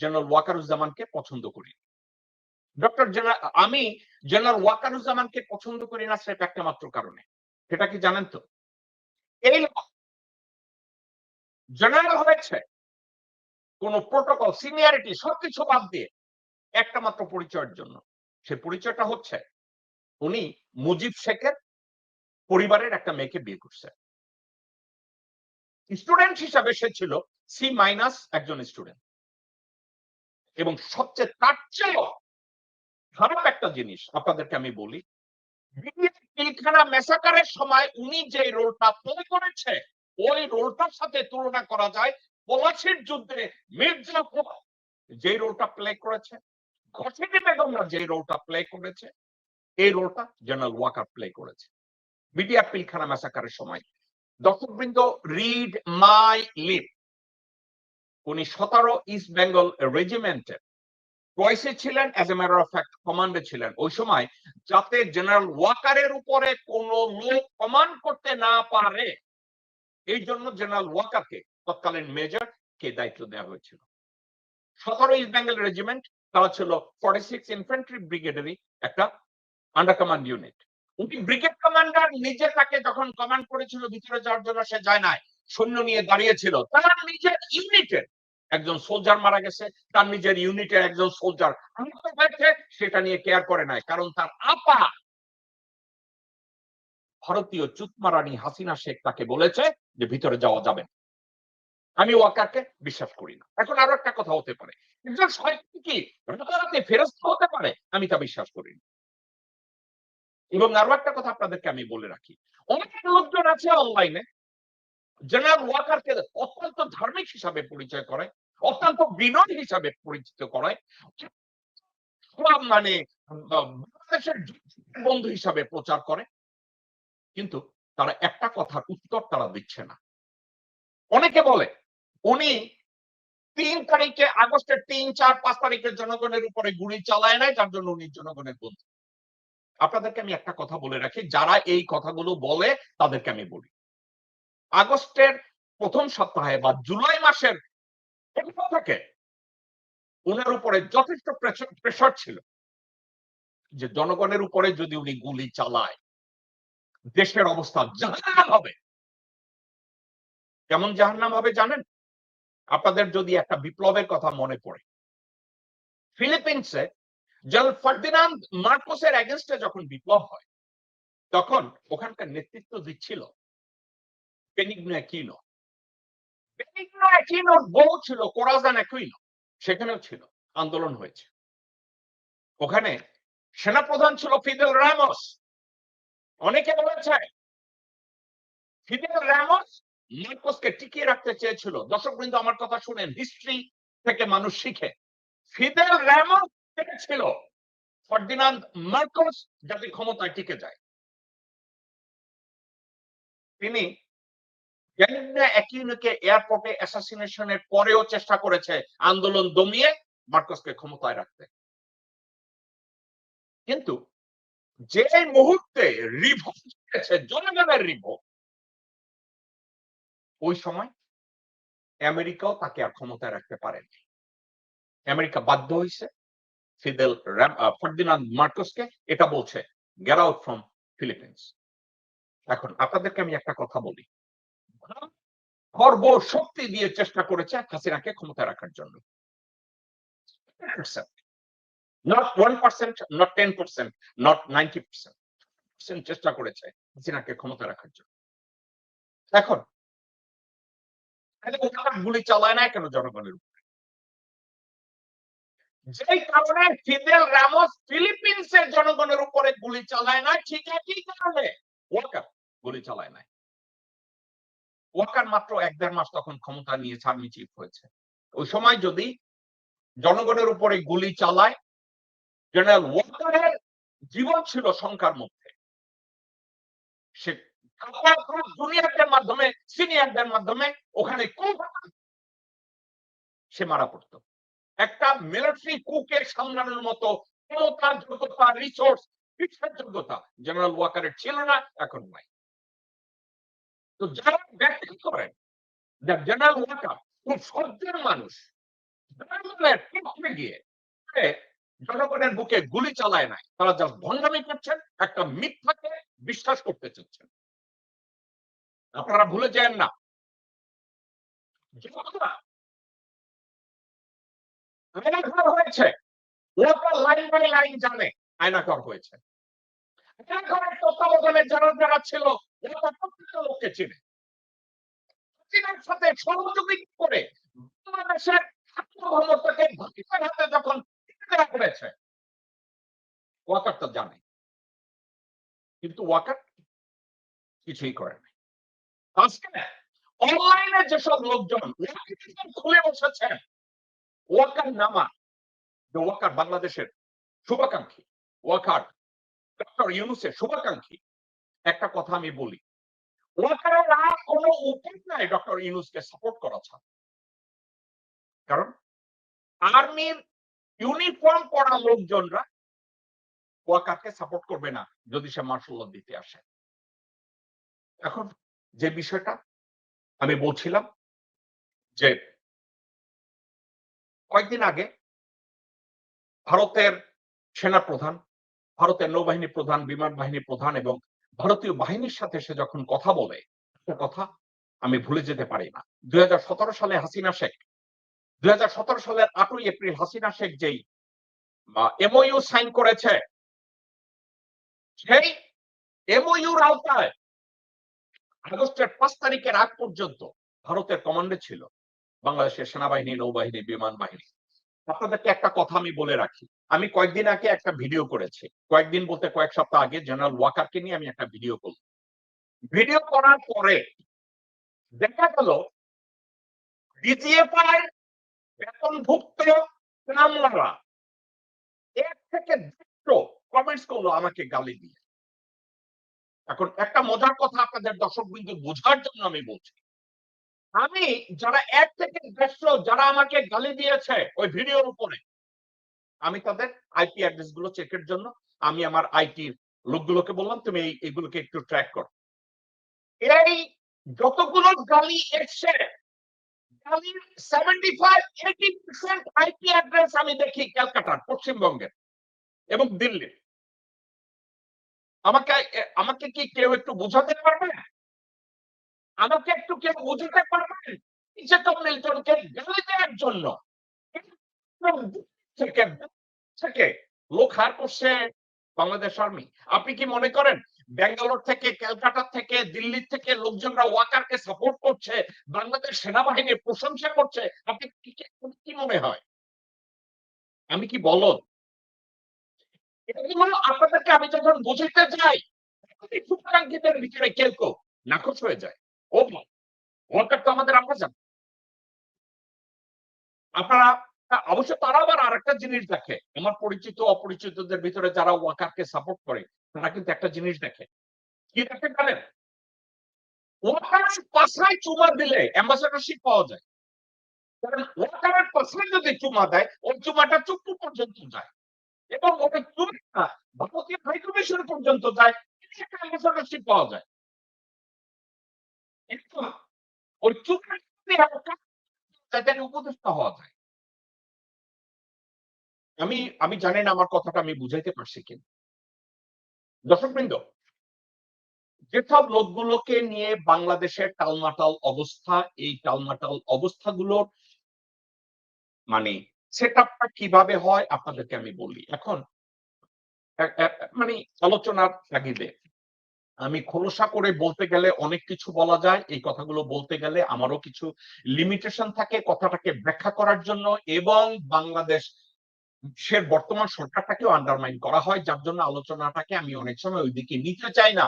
General ওয়াকারুজ্জামানকে পছন্দ করি। ডক্টর আমি জেনারেল ওয়াকারুজ্জামানকে পছন্দ করি না সেটা একটা মাত্র কারণে। সেটা কি জানেন তো? এই জেনারেল হয়েছে কোন প্রোটোকল সিনিয়রিটি সবকিছু বাদ দিয়ে একটা মাত্র পরিচয়ের জন্য। সে পরিচয়টা হচ্ছে উনি মুজিব শেখের পরিবারের একটা মেয়েকে বিয়ে করছে। স্টুডেন্ট হিসাবে সে ছিল সি মাইনাস একজন স্টুডেন্ট এবং সবচেয়ে তার চেয়েও খারাপ একটা জিনিস আপনাদেরকে আমি বলি পিলখানা মেসাকারের সময় উনি যে রোলটা প্লে করেছে, ওই রোলটার সাথে তুলনা করা যায় পলাশির যুদ্ধে মির্জা যে রোলটা প্লে করেছে ঘসিদি বেগমরা যে রোলটা প্লে করেছে, এই রোলটা জেনারেল ওয়াকার প্লে করেছে। বিডিআর পিলখানা মেসাকারের সময়। দর্শকবৃন্দ রিড মাই লিপ উনি সতেরো ইস্ট বেঙ্গল রেজিমেন্টের টয়েসে ছিলেন as a matter of fact কমান্ডে ছিলেন। ওই সময় যাতে জেনারেল ওয়াকারের উপরে কোন লোক কমান্ড করতে না পারে, এই জন্য জেনারেল ওয়াকারকে তৎকালীন মেজর কে দায়িত্ব দেওয়া হয়েছিল। সতেরো ইস্ট বেঙ্গল রেজিমেন্ট তারা ছিল ফর্টি সিক্স ইনফেন্ট্রি ব্রিগেডেরই একটা আন্ডার কমান্ড ইউনিট উনি ব্রিগেড কমান্ডার নিজে তাকে যখন কমান্ড করেছিল, ভিতরে যাওয়ার জন্য সে যায় নাই, সৈন্য নিয়ে দাঁড়িয়েছিল তার নিজের ইউনিটের একজন সোলজার মারা গেছে, তার নিজের ইউনিটের একজন সোলজার হয়েছে? সেটা নিয়ে কেয়ার করে নাই, কারণ তার আপা ভারতীয় চুতমা রানী হাসিনা শেখ তাকে বলেছে যে ভিতরে যাওয়া যাবে না। আমি ওয়াকারকে বিশ্বাস করি না। এখন আরও একটা কথা হতে পারে। একজন কি? ফেরস্ত হতে পারে, আমি তা বিশ্বাস করি না। এবং আরও একটা কথা আপনাদেরকে আমি বলে রাখি। অনেক লোকজন আছে অনলাইনে জেনারেল ওয়াকারকে অত্যন্ত ধার্মিক হিসাবে পরিচয় করে অত্যন্ত বিনয় হিসাবে পরিচিত করায় মানে বাংলাদেশের বন্ধু হিসাবে প্রচার করে। কিন্তু তারা একটা কথার উত্তর তারা দিচ্ছে না। অনেকে বলে, উনি তিন তারিখে, আগস্টের তিন, চার, পাঁচ তারিখের জনগণের উপরে গুলি চালায় নাই, যার জন্য উনি জনগণের বন্ধু। আপনাদেরকে আমি একটা কথা বলে রাখি, যারা এই কথাগুলো বলে তাদেরকে আমি বলি। আগস্টের প্রথম সপ্তাহে বা জুলাই মাসের থেকে উনার উপরে যথেষ্ট প্রেশার ছিল যে জনগণের উপরে যদি উনি গুলি চালায়, দেশের অবস্থা জাহান্নাম হবে। কেমন জাহান্নাম হবে জানেন? আপনাদের যদি একটা বিপ্লবের কথা মনে পড়ে, ফিলিপিন্সে জেনারেল ফার্দিনান্দ মার্কোসের এগেনস্টে যখন বিপ্লব হয়, তখন ওখানকার নেতৃত্ব দিচ্ছিল বেনিগনো অ্যাকুইনো বেনিগনো অ্যাকুইনোর বউ ছিল কোরাজান অ্যাকুইনো সেখানেও ছিল আন্দোলন হয়েছে ওখানে সেনাপ্রধান ছিল ফিদেল রামস অনেকে বলেছে ফিদেল রামস মার্কোসকে টিকিয়ে রাখতে চেয়েছিল দর্শক বৃন্দ আমার কথা শুনেন হিস্ট্রি থেকে মানুষ শিখে ফিদেল রামস ছিল ফার্দিনান্দ মার্কোস যাতে ক্ষমতায় টিকে যায় তিনি একিউনোকে এয়ারপোর্টে অ্যাসাসিনেশনের পরেও চেষ্টা করেছে আন্দোলন দমিয়ে মার্কসকে ক্ষমতায় রাখতে। কিন্তু যে মুহূর্তে রিভোল্ট জনগণের রিভোল্ট ওই সময় আমেরিকাও তাকে আর ক্ষমতায় রাখতে পারেনি। আমেরিকা বাধ্য হয়েছে ফিদেল ফার্দিনান্দ মার্কোসকে এটা বলছে গেট আউট ফ্রম ফিলিপিন্স এখন আপনাদেরকে আমি একটা কথা বলি। সর্ব শক্তি দিয়ে চেষ্টা করেছে হাসিনাকে ক্ষমতায় রাখার জন্য। Not one percent not ten percent not ninety percent চেষ্টা করেছে হাসিনাকে ক্ষমতা রাখার জন্য। এখন গুলি চালায় না কেন জনগণের উপরে? যে কারণে ফিদেল রামোস ফিলিপিন্সের জনগণের উপরে গুলি চালায় না ঠিক একই কারণে। গুলি চালায় নাই। ওয়াকার মাত্র এক দেড় মাস তখন ক্ষমতা নিয়ে আর্মি চিফ হয়েছে। ওই সময় যদি জনগণের উপরে গুলি চালায়, জেনারেল ওয়াকারের জীবন ছিল শঙ্কার মধ্যে। সে জুনিয়রদের মাধ্যমে, সিনিয়রদের মাধ্যমে ওখানে সে মারা পড়ত। একটা মিলিটারি কুকে সামলানোর মতো ক্ষমতা যোগ্যতা রিসোর্স যোগ্যতা জেনারেল ওয়াকারের ছিল না, এখন নাই। তো যারা ব্যাখ্যা করেন জেনারেল ওয়াকার খুব সজ্জের মানুষ গিয়ে জনগণের বুকে গুলি চালায় নাই, তারা জাস্ট ভণ্ডামি করছেন, একটা মিথ্যাকে বিশ্বাস করতে চাচ্ছেন। আপনারা ভুলে যান না। আয়নাঘর হয়েছে লাইন বাই লাইন জানে আয়নাঘর হয়েছে। যারা যারা ছিল লোককে চিনে। সাথে সহযোগিতা করে বাংলাদেশের হাতে যখন হয়েছে ওয়াকার তো জানে। কিন্তু ওয়াকার কিছুই করে নাই। আজকে অনলাইনে যেসব লোকজন খুলে বসেছেন, ওয়াকার নামা ওয়াকার বাংলাদেশের শুভাকাঙ্ক্ষী, ওয়াকার ডক্টর ইউনুসের শুভাকাঙ্ক্ষী। একটা কথা আমি বলি ওয়াকারের আর কোনো নাই ডক্টর ইউনুসকে সাপোর্ট করা ছাড়া। কারণ আর্মির ইউনিফর্ম পরা লোকজনরা ওয়াকারকে সাপোর্ট করবে না যদি সে মার্শাল দিতে আসে। এখন যে বিষয়টা আমি বলছিলাম যে কয়েকদিন আগে ভারতের সেনা প্রধান ভারতের নৌবাহিনী প্রধান, বিমান বাহিনী প্রধান এবং ভারতীয় বাহিনীর সাথে সে যখন কথা বলে একটা কথা আমি ভুলে যেতে পারি না। দুই সালে হাসিনা শেখ, দুই সালের আটই এপ্রিল হাসিনা শেখ যেই এমওইউ সাইন করেছে, সেই এমওইউর আওতায় আগস্টের পাঁচ তারিখের আগ পর্যন্ত ভারতের কমান্ডে ছিল বাংলাদেশের সেনাবাহিনী, নৌবাহিনী, বিমান বাহিনী। আপনাদেরকে একটা কথা আমি বলে রাখি। আমি কয়েকদিন আগে একটা ভিডিও করেছি। কয়েকদিন বলতে কয়েক সপ্তাহ আগে জেনারেল ওয়াকারকে নিয়ে আমি একটা ভিডিও করলাম। ভিডিও করার পরে দেখা গেল ডিজিএফআই বেতনভুক্ত কামলারা এক থেকে দুটো কমেন্টস করল আমাকে গালি দিয়ে। এখন একটা মজার কথা আপনাদের দর্শক বিন্দু বোঝার জন্য আমি বলছি। আমি যারা এক থেকে দেড়শো যারা আমাকে গালি দিয়েছে ওই ভিডিওর উপরে, আমি তাদের আইপি অ্যাড্রেসগুলো চেকের জন্য, আমি আমার আইটির লোকগুলোকে বললাম, তুমি এই, এগুলোকে একটু ট্র্যাক করো। এই যতগুলো গালি এসছে গালির seventy five eighty percent IP address আমি দেখি ক্যালকাটার, পশ্চিমবঙ্গের এবং দিল্লির। আমাকে আমাকে কি কেউ একটু বোঝাতে পারবে? আমাকে একটু কেউ বোঝাতে পারবেন? তো মিল্টনকে গালি দেওয়ার জন্য। থেকে লোক হার করছে বাংলাদেশ আর্মি। আপনি কি মনে করেন ব্যাঙ্গালোর থেকে, ক্যালকাটা থেকে দিল্লি থেকে লোকজনরা ওয়াকারকে সাপোর্ট করছে, বাংলাদেশ সেনাবাহিনীর প্রশংসা করছে? আপনি কি মনে হয়? আমি কি এগুলো আপনাদেরকে আমি যখন বুঝতে যাই শুভাকাঙ্ক্ষীদের ভিতরে কেউ কেউ নাকচ হয়ে যায়। ও ওয়াকার তো আমাদের আপনারা অবশ্য তারা আবার জিনিস দেখে, আমার পরিচিত, অপরিচিতদের ভিতরে যারা ওয়াকারকে সাপোর্ট করে, তারা কিন্তু একটা জিনিস দেখে। কি দেখে জানেন? ওয়াকার পাশায় চুমা দিলে অ্যাম্বাসেডরশিপ পাওয়া যায়। কারণ ওয়াকারের পাশায় যদি চুমা দেয়, ওই চুমাটা চুক্তি পর্যন্ত যায়। এবং ওটা চুমা ভারতীয় হাইকমিশন পর্যন্ত যায় একটা অ্যাম্বাসেডরশিপ পাওয়া যায়। ওই চুক্তি উপদেষ্টা হওয়া যায়। আমি আমি জানি না আমার কথাটা আমি বুঝাইতে পারছি কিনা দর্শকবৃন্দ, যেসব লোকগুলোকে নিয়ে বাংলাদেশের টালমাটাল অবস্থা, এই টালমাটাল অবস্থাগুলোর মানে সেট আপটা কীভাবে হয় আপনাদেরকে আমি বলি। এখন মানে আলোচনার তাগিদে আমি খোলসা করে বলতে গেলে অনেক কিছু বলা যায়। এই কথাগুলো বলতে গেলে আমারও কিছু লিমিটেশন থাকে কথাটাকে ব্যাখ্যা করার জন্য এবং বাংলাদেশ সে বর্তমান সরকারটাকেও আন্ডারমাইন করা হয়। যার জন্য আলোচনাটাকে আমি অনেক সময় ওইদিকে নিতে চাই না।